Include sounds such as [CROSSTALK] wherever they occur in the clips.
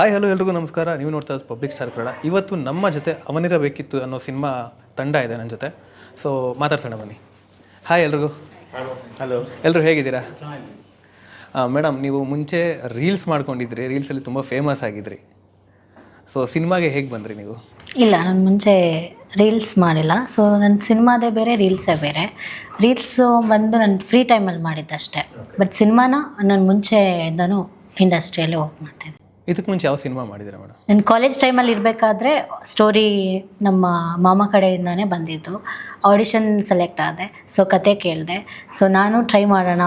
Hi hello ಎಲ್ರಿಗೂ ನಮಸ್ಕಾರ. ನೀವು ನೋಡ್ತಾ ಇರೋದು ಪಬ್ಲಿಕ್ ಸ್ಟಾರ್ ಕನ್ನಡ ಇವತ್ತು ನಮ್ಮ ಜೊತೆ ಅವನಿರಬೇಕಿತ್ತು ಅನ್ನೋ ಸಿನಿಮಾ ತಂಡ ಇದೆ ನನ್ನ ಜೊತೆ. ಸೊ ಮಾತಾಡ್ಸೋಣ ಬನ್ನಿ. ಹಾಯ್ ಎಲ್ರಿಗೂ. ಹಲೋ ಎಲ್ಲರೂ ಹೇಗಿದ್ದೀರಾ? ಮೇಡಮ್ ನೀವು ಮುಂಚೆ ರೀಲ್ಸ್ ಮಾಡ್ಕೊಂಡಿದ್ರಿ. ರೀಲ್ಸಲ್ಲಿ ತುಂಬ ಫೇಮಸ್ ಆಗಿದ್ರಿ. ಸೊ ಸಿನಿಮಾಗೆ ಹೇಗೆ ಬಂದ್ರಿ ನೀವು? ಇಲ್ಲ ನಾನು ಮುಂಚೆ ರೀಲ್ಸ್ ಮಾಡಿಲ್ಲ. ಸೊ ನನ್ನ ಸಿನಿಮಾದೇ ಬೇರೆ ರೀಲ್ಸೇ ಬೇರೆ. ರೀಲ್ಸು ಬಂದು ನಾನು ಫ್ರೀ ಟೈಮಲ್ಲಿ ಮಾಡಿದ್ದಷ್ಟೇ. ಬಟ್ ಸಿನಿಮಾನ ನಾನು ಮುಂಚೆಯಿಂದನೂ ಇಂಡಸ್ಟ್ರಿಯಲ್ಲಿ ವರ್ಕ್ ಮಾಡ್ತಿದ್ದೆ. ಇದಕ್ಕೆ ಮುಂಚೆ ಯಾವ ಸಿನಿಮಾ ಮಾಡಿದ್ರೆ ಮೇಡಮ್? ನಾನು ಕಾಲೇಜ್ ಟೈಮಲ್ಲಿ ಇರಬೇಕಾದ್ರೆ ಸ್ಟೋರಿ ನಮ್ಮ ಮಾಮ ಕಡೆಯಿಂದಾನೇ ಬಂದಿದ್ದು. ಆಡಿಷನ್ ಸೆಲೆಕ್ಟ್ ಆದೆ. ಸೊ ಕತೆ ಕೇಳಿದೆ. ಸೊ ನಾನು ಟ್ರೈ ಮಾಡೋಣ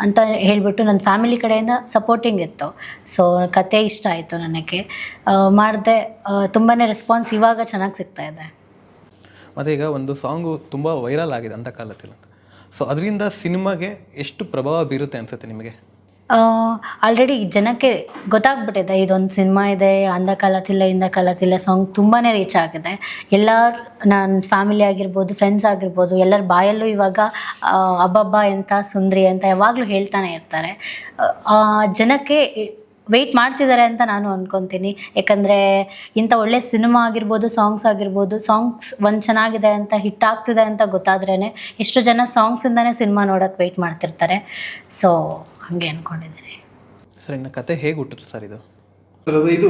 ಅಂತ ಹೇಳಿಬಿಟ್ಟು ನನ್ನ ಫ್ಯಾಮಿಲಿ ಕಡೆಯಿಂದ ಸಪೋರ್ಟಿಂಗ್ ಇತ್ತು. ಸೊ ಕತೆ ಇಷ್ಟ ಆಯಿತು ನನಗೆ. ಮಾಡಿದೆ. ತುಂಬಾ ರೆಸ್ಪಾನ್ಸ್ ಇವಾಗ ಚೆನ್ನಾಗಿ ಸಿಗ್ತಾ ಇದೆ. ಮತ್ತು ಈಗ ಒಂದು ಸಾಂಗು ತುಂಬ ವೈರಲ್ ಆಗಿದೆ ಅಂತ ಕಾಲದಲ್ಲಿ ಸೊ ಅದರಿಂದ ಸಿನಿಮಾಗೆ ಎಷ್ಟು ಪ್ರಭಾವ ಬೀರುತ್ತೆ ಅನಿಸುತ್ತೆ ನಿಮಗೆ? ಆಲ್ರೆಡಿ ಜನಕ್ಕೆ ಗೊತ್ತಾಗ್ಬಿಟ್ಟಿದೆ, ಇದೊಂದು ಸಿನಿಮಾ ಇದೆ ಅಂದ ಕಾಲತಿಲ್ಲ ಇಂದ ಕಾಲತಿಲ್ಲ ಸಾಂಗ್ ತುಂಬಾ ರೀಚ್ ಆಗಿದೆ. ಎಲ್ಲರ ನನ್ನ ಫ್ಯಾಮಿಲಿ ಆಗಿರ್ಬೋದು ಫ್ರೆಂಡ್ಸ್ ಆಗಿರ್ಬೋದು, ಎಲ್ಲರ ಬಾಯಲ್ಲೂ ಇವಾಗ ಅಬ್ಬಬ್ಬ ಎಂತ, ಸುಂದ್ರಿ ಅಂತ ಯಾವಾಗಲೂ ಹೇಳ್ತಾನೆ ಇರ್ತಾರೆ. ಜನಕ್ಕೆ ವೆಯ್ಟ್ ಮಾಡ್ತಿದ್ದಾರೆ ಅಂತ ನಾನು ಅನ್ಕೊತೀನಿ. ಯಾಕಂದರೆ ಇಂಥ ಒಳ್ಳೆ ಸಿನಿಮಾ ಆಗಿರ್ಬೋದು ಸಾಂಗ್ಸ್ ಆಗಿರ್ಬೋದು ಸಾಂಗ್ಸ್ ಒಂದು ಚೆನ್ನಾಗಿದೆ ಅಂತ ಹಿಟ್ ಆಗ್ತಿದೆ ಅಂತ ಗೊತ್ತಾದ್ರೇ ಎಷ್ಟು ಜನ ಸಾಂಗ್ಸಿಂದನೇ ಸಿನಿಮಾ ನೋಡೋಕ್ಕೆ ವೆಯ್ಟ್ ಮಾಡ್ತಿರ್ತಾರೆ. ಸೊ ಹಾಗೆ ಅಂದ್ಕೊಂಡಿದ್ದೀನಿ ಸರ್ ಇನ್ನು ಕತೆ ಹೇಗೆ ಹುಟ್ಟಿತು ಸರ್ ಇದು? ಇದು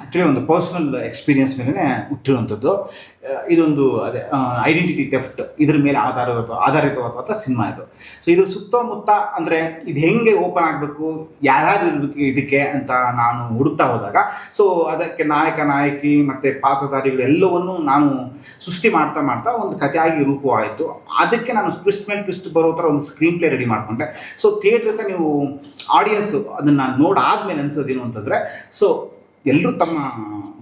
ಆ್ಯಕ್ಚುಲಿ ಒಂದು ಪರ್ಸ್ನಲ್ ಎಕ್ಸ್ಪೀರಿಯನ್ಸ್ ಮೇಲೆ ಹುಟ್ಟಿರುವಂಥದ್ದು. ಇದೊಂದು ಅದೇ ಐಡೆಂಟಿಟಿ ಥೆಫ್ಟ್ ಇದ್ರ ಮೇಲೆ ಆಧಾರವಾದ ಆಧಾರಿತವಾದ ಸಿನಿಮಾ ಇದು. ಸೊ ಇದು ಸುತ್ತಮುತ್ತ ಅಂದರೆ ಇದು ಹೆಂಗೆ ಓಪನ್ ಆಗಬೇಕು, ಯಾರ್ಯಾರು ಇರಬೇಕು ಇದಕ್ಕೆ ಅಂತ ನಾನು ಹುಡುಕ್ತಾ ಹೋದಾಗ ಸೊ ಅದಕ್ಕೆ ನಾಯಕ, ನಾಯಕಿ ಮತ್ತು ಪಾತ್ರಧಾರಿಗಳು ಎಲ್ಲವನ್ನು ನಾನು ಸೃಷ್ಟಿ ಮಾಡ್ತಾ ಮಾಡ್ತಾ ಒಂದು ಕಥೆಯಾಗಿ ರೂಪವಾಯಿತು. ಅದಕ್ಕೆ ನಾನು ಟ್ವಿಸ್ಟ್ ಮೇಲೆ ಟ್ವಿಸ್ಟ್ ಬರೋ ಥರ ಒಂದು ಸ್ಕ್ರೀನ್ ಪ್ಲೇ ರೆಡಿ ಮಾಡಿಕೊಂಡೆ. ಸೊ ಥಿಯೇಟ್ರಿಂದ ನೀವು ಆಡಿಯನ್ಸು ಅದನ್ನು ನೋಡಾದ್ಮೇಲೆ ಅನ್ಸೋದೇನು ಅಂತಂದರೆ ಸೊ ಎಲ್ಲರೂ ತಮ್ಮ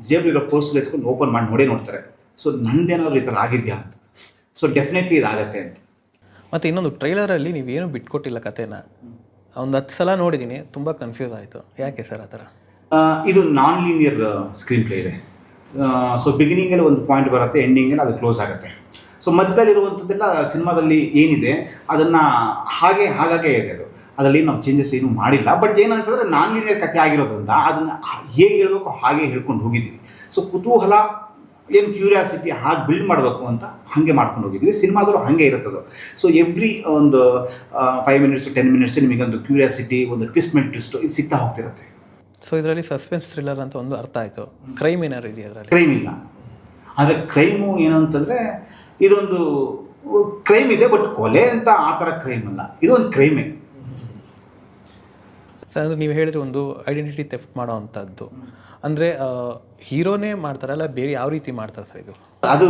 ಜೇಬಲ್ಲಿರೋ ಪೋಸ್ಟ್ಗೆ ಎತ್ಕೊಂಡು ಓಪನ್ ಮಾಡಿ ನೋಡೇ ನೋಡ್ತಾರೆ. ಸೊ ನಂದೇನಾದ್ರು ಈ ಥರ ಆಗಿದೆಯಾ ಅಂತ. ಸೊ ಡೆಫಿನೆಟ್ಲಿ ಇದಾಗತ್ತೆ ಅಂತ. ಮತ್ತು ಇನ್ನೊಂದು ಟ್ರೈಲರಲ್ಲಿ ನೀವೇನು ಬಿಟ್ಕೊಟ್ಟಿಲ್ಲ ಕತೆನ ಒಂದು ಹತ್ತು ಸಲ ನೋಡಿದ್ದೀನಿ ತುಂಬ ಕನ್ಫ್ಯೂಸ್ ಆಯಿತು. ಯಾಕೆ ಸರ್ ಆ ಥರ? ಇದು ನಾನ್ ಲೀನಿಯರ್ ಸ್ಕ್ರೀನ್ ಪ್ಲೇ ಇದೆ ಸೊ ಬಿಗಿನಿಂಗಲ್ಲಿ ಒಂದು ಪಾಯಿಂಟ್ ಬರುತ್ತೆ ಎಂಡಿಂಗಲ್ಲಿ ಅದು ಕ್ಲೋಸ್ ಆಗುತ್ತೆ. ಸೊ ಮಧ್ಯದಲ್ಲಿರುವಂಥದ್ದೆಲ್ಲ ಸಿನಿಮಾದಲ್ಲಿ ಏನಿದೆ ಅದನ್ನು ಹಾಗೆ ಹಾಗಾಗೆ ಇದೆ ಅದು. ಅದರಲ್ಲಿ ನಾವು ಚೇಂಜಸ್ ಏನೂ ಮಾಡಿಲ್ಲ. ಬಟ್ ಏನಂತಂದರೆ ನಾನ್ ಲೀನಿಯರ್ ಕಥೆ ಆಗಿರೋದ್ರಿಂದ ಅದನ್ನು ಹೇಗೆ ಹೇಳಬೇಕು ಹಾಗೆ ಹೇಳ್ಕೊಂಡು ಹೋಗಿದ್ದೀವಿ. ಸೊ ಕುತೂಹಲ ಏನು ಕ್ಯೂರಿಯಾಸಿಟಿ ಹಾಗೆ ಬಿಲ್ಡ್ ಮಾಡಬೇಕು ಅಂತ ಹಾಗೆ ಮಾಡ್ಕೊಂಡು ಹೋಗಿದ್ವಿ ಸಿನಿಮಾದಲ್ಲೂ ಹಾಗೆ ಇರುತ್ತದು ಸೊ ಎವ್ರಿ ಒಂದು ಫೈವ್ ಮಿನಿಟ್ಸು ಟೆನ್ ಮಿನಿಟ್ಸ್ ನಿಮಗೊಂದು ಕ್ಯೂರಿಯಾಸಿಟಿ ಒಂದು ಟ್ವಿಸ್ಟ್ ಮೇಲೆ ಟ್ವಿಸ್ಟು ಇದು ಸಿಗ್ತಾ ಹೋಗ್ತಿರುತ್ತೆ. ಸೊ ಇದರಲ್ಲಿ ಸಸ್ಪೆನ್ಸ್ ಥ್ರಿಲ್ಲರ್ ಅಂತ ಒಂದು ಅರ್ಥ ಆಯಿತು. ಕ್ರೈಮ್ ಏನಾದ್ರು ಇದೆಯಾ ಅದರಲ್ಲಿ? ಕ್ರೈಮ್ ಇಲ್ಲ. ಆದರೆ ಕ್ರೈಮು ಏನು ಅಂತಂದರೆ ಇದೊಂದು ಕ್ರೈಮ್ ಇದೆ ಬಟ್ ಕೊಲೆ ಅಂತ ಆ ಥರ ಕ್ರೈಮ್ ಅಲ್ಲ. ಇದೊಂದು ಕ್ರೈಮೇ ಸರ್ ಅಂದರೆ ನೀವು ಹೇಳಿದ್ರೆ ಒಂದು ಐಡೆಂಟಿಟಿ ತೆಫ್ಟ್ ಮಾಡೋ ಅಂಥದ್ದು. ಅಂದರೆ ಹೀರೋನೇ ಮಾಡ್ತಾರಲ್ಲ ಬೇರೆ ಯಾವ ರೀತಿ ಮಾಡ್ತಾರೆ ಸರ್ ಇದು? ಅದು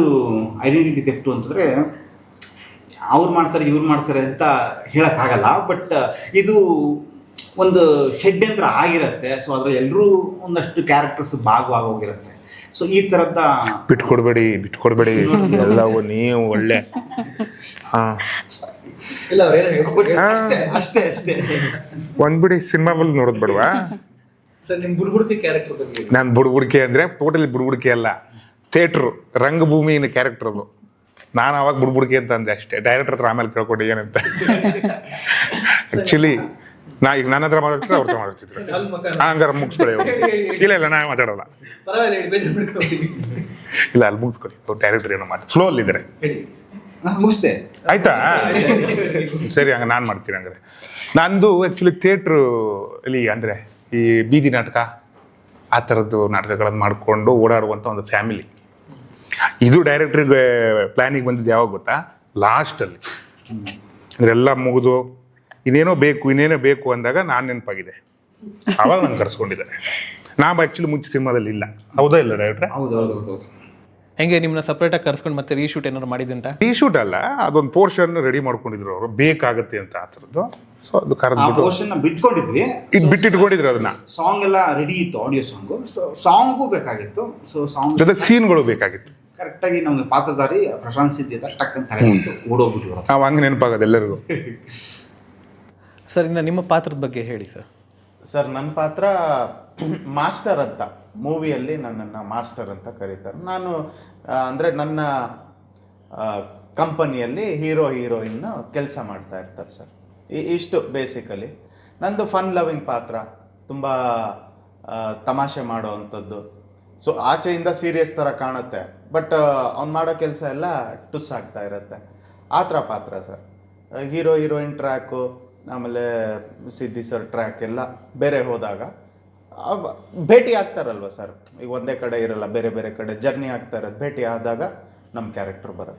ಐಡೆಂಟಿಟಿ ತೆಫ್ಟು ಅಂತಂದರೆ ಅವ್ರು ಮಾಡ್ತಾರೆ ಇವ್ರು ಮಾಡ್ತಾರೆ ಅಂತ ಹೇಳೋಕ್ಕಾಗಲ್ಲ. ಬಟ್ ಇದು ಒಂದು ಷಡ್ಯಂತ್ರ ಆಗಿರುತ್ತೆ. ಸೊ ಅದರಲ್ಲಿ ಎಲ್ಲರೂ ಒಂದಷ್ಟು ಕ್ಯಾರೆಕ್ಟರ್ಸ್ ಭಾಗವಾಗಿ ಹೋಗಿರುತ್ತೆ ಸೊ ಈ ಥರದ ಬಿಟ್ಕೊಡ್ಬೇಡಿ ಬಿಟ್ಕೊಡ್ಬೇಡಿ. [LAUGHS] ಎಲ್ಲವೂ ನೀವು ಒಳ್ಳೆ. ಹಾಂ ಅಷ್ಟೇ ಅಷ್ಟೇ ಅಷ್ಟೇ. ಒಂದ್ ಬಿಡಿ ಸಿನಿಮಾ ಬಂದು ನೋಡೋದ್ ಬಿಡ್ವಾ ಸರ್ ನಿಮ್ಮ ಬುಡ್ಬುಡ್ತಿ ಕ್ಯಾರೆಕ್ಟರ್ ಬಗ್ಗೆ ನಾನು ಬುಡ್ಬುಡಿಕೆ ಅಂದ್ರೆ ಟೋಟಲಿ ಬುಡ್ಬುಡಿಕೆ ಅಲ್ಲ. ಥಿಯೇಟ್ರು ರಂಗಭೂಮಿ ಕ್ಯಾರೆಕ್ಟರ್ ಅದು. ನಾನು ಅವಾಗ ಬುಡ್ಬುಡ್ಕೆ ಅಂತ ಅಂದೆ ಅಷ್ಟೇ. ಡೈರೆಕ್ಟರ್ ಹತ್ರ ಆಮೇಲೆ ಕೇಳ್ಕೊಂಡು ಏನಂತ. ಆಕ್ಚುಲಿ ನಾ ಈಗ ನನ್ನ ಹತ್ರ ಮಾತಾಡ್ತಿದ್ರೆ ಅವ್ರ ಹತ್ರ ಮಾತಾಡ್ತಿದ್ರು. ಹಂಗಾರ ಮುಗಿಸ್ಕೊಳ್ಳಿ. ಇಲ್ಲ ಇಲ್ಲ ನಾ ಮಾತಾಡಲ್ಲ. ಇಲ್ಲ ಅಲ್ಲಿ ಮುಗಿಸ್ಕೊಳ್ಳಿ ಡೈರೆಕ್ಟರ್ ಏನೋ ಮಾತಾಡ ಸ್ಲೋ ಅಲ್ಲಿದ್ದಾರೆ. ನಾನು ಮುಗಿಸ್ದೆ. ಆಯ್ತಾ? ಸರಿ ಹಂಗ ನಾನು ಮಾಡ್ತೀನಿ ಹಂಗಾರೆ ನಂದು ಆ್ಯಕ್ಚುಲಿ ಥಿಯೇಟ್ರು ಅಲ್ಲಿ ಅಂದರೆ ಈ ಬೀದಿ ನಾಟಕ ಆ ಥರದ್ದು ನಾಟಕಗಳನ್ನು ಮಾಡಿಕೊಂಡು ಓಡಾಡುವಂಥ ಒಂದು ಫ್ಯಾಮಿಲಿ ಇದು ಡೈರೆಕ್ಟ್ರಿಗೆ ಪ್ಲ್ಯಾನಿಗೆ ಬಂದಿದ್ದು ಯಾವಾಗ ಗೊತ್ತಾ? ಲಾಸ್ಟಲ್ಲಿ ಅಂದರೆ ಎಲ್ಲ ಮುಗಿದು ಇನ್ನೇನೋ ಬೇಕು ಇನ್ನೇನೋ ಬೇಕು ಅಂದಾಗ ನಾನು ನೆನಪಾಗಿದೆ. ಅವಾಗ ನಾನು ಕರ್ಸ್ಕೊಂಡಿದ್ದಾರೆ. ನಾವು ಆ್ಯಕ್ಚುಲಿ ಮುಂಚೆ ಸಿನಿಮಾದಲ್ಲಿ ಇಲ್ಲ. ಹೌದಾ ಇಲ್ಲ ಡೈರೆಕ್ಟ್ರೆ ಹೌದು ಹೌದು ಹೌದು. ಹೆಂಗೆ ನಿಮ್ಮನ್ನ ಸಪ್ರೇಟಾಗಿ ಕರ್ಸ್ಕೊಂಡು ಮತ್ತೆ ರೀಶೂಟ್ ಏನಾದ್ರು ಮಾಡಿದಂತ ಟೀ ಶೂಟ್ ಅಲ್ಲ ಅದೊಂದು ಪೋರ್ಷನ್ ರೆಡಿ ಮಾಡ್ಕೊಂಡಿದ್ರು ಅವರು. ಬೇಕಾಗುತ್ತೆ ಅಂತ ಆ ಥರದ್ದು. ಸೊ ಅದು ಆ ಕರೆದ್ಬಿಟ್ಟು ಪೋರ್ಷನ್ ಬಿಟ್ಕೊಂಡಿದ್ವಿ. ಇದು ಬಿಟ್ಟಿಟ್ಕೊಂಡಿದ್ರು ಅದನ್ನ. ಸಾಂಗ್ ಎಲ್ಲ ರೆಡಿ ಇತ್ತು ಆಡಿಯೋ ಸಾಂಗು ಸೊ ಸಾಂಗು ಬೇಕಾಗಿತ್ತು. ಸೊ ಸಾಂಗ್ ಜೊತೆಗೆ ಸೀನ್ಗಳು ಬೇಕಾಗಿತ್ತು. ಕರೆಕ್ಟಾಗಿ ನಮ್ಗೆ ಪಾತ್ರಧಾರಿ ಪ್ರಶಾಂತ್ ಸಿದ್ದಿ ಅಂತ ಟಕ್ ಅಂತ ತಲೆ ಬಂತು ಓಡೋಗ್ಬಿಟ್ಟು ನಾವು ಹಂಗೆ ನೆನಪಾಗೋದು ಎಲ್ಲರಿಗೂ. ಸರ್ ಇನ್ನು ನಿಮ್ಮ ಪಾತ್ರದ ಬಗ್ಗೆ ಹೇಳಿ ಸರ್. ಸರ್ ನನ್ನ ಪಾತ್ರ ಮಾಸ್ಟರ್ ಅಂತ. ಮೂವಿಯಲ್ಲಿ ನನ್ನನ್ನು ಮಾಸ್ಟರ್ ಅಂತ ಕರೀತಾರೆ. ನಾನು ಅಂದರೆ ನನ್ನ ಕಂಪನಿಯಲ್ಲಿ ಹೀರೋ ಹೀರೋಯಿನ್ ಕೆಲಸ ಮಾಡ್ತಾ ಇರ್ತಾರೆ ಸರ್. ಇಷ್ಟು ಬೇಸಿಕಲಿ ನಂದು ಫನ್ ಲವಿಂಗ್ ಪಾತ್ರ, ತುಂಬ ತಮಾಷೆ ಮಾಡೋ ಅಂಥದ್ದು ಸೊ ಆಚೆಯಿಂದ ಸೀರಿಯಸ್ ಥರ ಕಾಣುತ್ತೆ. ಬಟ್ ಅವ್ನು ಮಾಡೋ ಕೆಲಸ ಎಲ್ಲ ಟುಸ್ ಆಗ್ತಾ ಇರುತ್ತೆ. ಆ ಥರ ಪಾತ್ರ ಸರ್. ಹೀರೋ, ಹೀರೋಯಿನ್ ಟ್ರ್ಯಾಕು ಆಮೇಲೆ ಸಿದ್ದಿ ಸರ್ ಟ್ರ್ಯಾಕ್ ಎಲ್ಲ ಬೇರೆ ಹೋದಾಗ ಭೇಟಿ ಆಗ್ತಾರಲ್ವ ಸರ್? ಈಗ ಒಂದೇ ಕಡೆ ಇರಲ್ಲ, ಬೇರೆ ಬೇರೆ ಕಡೆ ಜರ್ನಿ ಆಗ್ತಾ ಇರೋದು. ಭೇಟಿ ಆದಾಗ ನಮ್ಮ ಕ್ಯಾರೆಕ್ಟರ್ ಬರುತ್ತೆ.